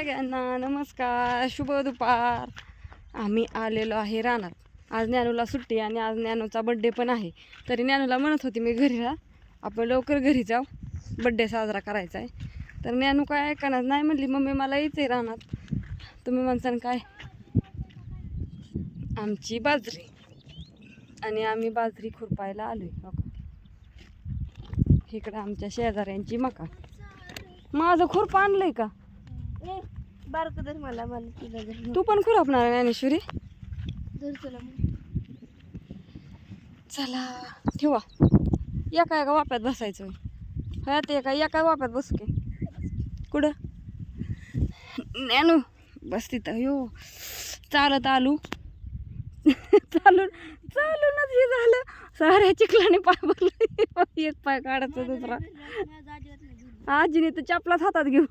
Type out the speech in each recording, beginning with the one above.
सगळ्यांना नमस्कार शुभ दुपार. आम्ही आलेलो आहे रानात. आज ज्ञानूला सुट्टी आणि आज ज्ञानूचा बड्डे पण आहे. तरी ज्ञानूला म्हणत होती मी घरी राहा आपण लवकर घरी जाऊ. बड्डे साजरा करायचा आहे. तर ज्ञानू काय ऐकणार नाही म्हणली मम्मी मला यायचं आहे रानात. तुम्ही म्हणसान काय? आमची बाजरी. आणि आम्ही बाजरी खुरपायला आलो आहे इकडं आमच्या शेजाऱ्यांची मका. माझं खुरपं आणलंय का? बारक मला मला तिला तू पण खुरपणार ज्ञानेश्वरी. धर चला मग. चला ठेवा. एका एका वाप्यात बसायचं हयात एका एका वाप्यात बसू की. कुठं? ज्ञानू बस तिथं. यो चालत आलू. चालून चालूनच हे झालं. साऱ्या चिखलाने पाय भरला. एक पाय काढायचा दुसरा. आजीने तर चपलाच हातात घेऊन.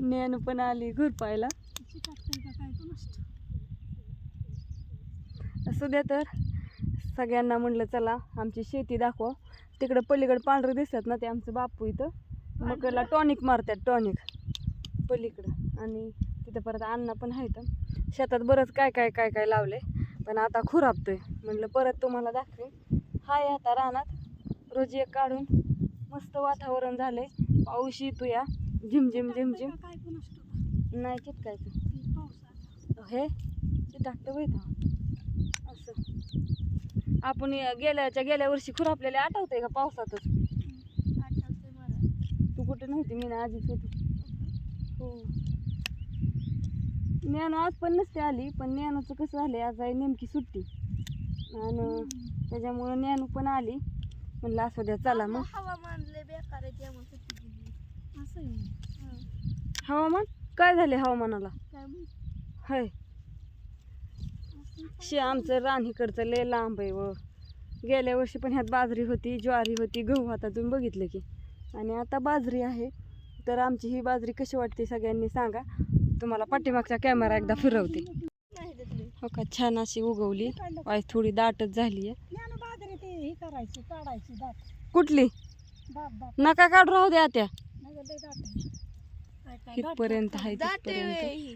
ज्ञानू पण आली घुरपायला असू द्या तर. सगळ्यांना म्हणलं चला आमची शेती दाखवा. तिकडं पलीकडं पांढरं दिसतात ना ते आमचं बापू इथं. मकरला टॉनिक मारतात टॉनिक. पलीकडं. आणि तिथं परत अण्णा पण आहेत. शेतात बरंच काय काय काय काय लावले पण आता खुरापतोय. म्हणलं परत तुम्हाला दाखवे हाय आता रानात. रोज एक काढून मस्त वातावरण झालंय. पाऊस येतो या. झिमझिम झिमझिम. नाही चिटकायचं. हे? ते टाकतं इथं असं. आपण गेल्याच्या गेल्या वर्षी खुरापलेले आठवतंय का पावसातच. तू कुठे नव्हती? मी ना आधीच होती. हो. ज्ञानू आज पण नसते आली पण ज्ञानूचं कसं झालंय आज आहे नेमकी सुट्टी. आणि त्याच्यामुळं ज्ञानू पण आली. म्हणलं असं द्या चला मग. हवामान लय बेकार आहे त्यामुळे सुट्टी दिली. हं. हवामान? काय झाले हवामानाला? काय माहीत. हाय. शे आमचं रान इकडचं लय लांब आहे व. गेल्या वर्षी पण ह्यात बाजरी होती ज्वारी होती गहू आता तुम्ही बघितलं की. आणि आता बाजरी आहे. तर आमची ही बाजरी कशी वाटते सगळ्यांनी सांगा. तुम्हाला पाठीमागचा कॅमेरा एकदा फिरवते. नाही. हो का? छान अशी उगवली. वाय थोडी दाटच झाली आहे करायची काढायची दाट कुठली? नका काढू राहू द्या त्या. नाही लय आहे. काय काय तिथपर्यंत आहे तिथपर्यंत? ही.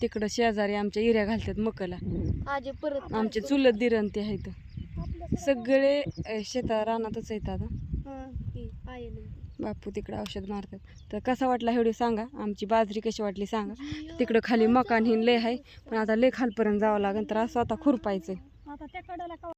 तिकडं शेजारी आमच्या इऱ्या घालतात मकला. आजी परत आमचे चुलत दिरण ते आहेत सगळे अ, शेता रानातच आहेत आता. हं, ही आहे. बापू तिकडे औषध मारतात. तर कसा वाटला एवढे सांगा? आमची बाजरी कशी वाटली सांगा? तिकडं खाली मकान हिन लय आहे पण आता लय खालपर्यंत जावं लागेल तर असं आता खुरपायचं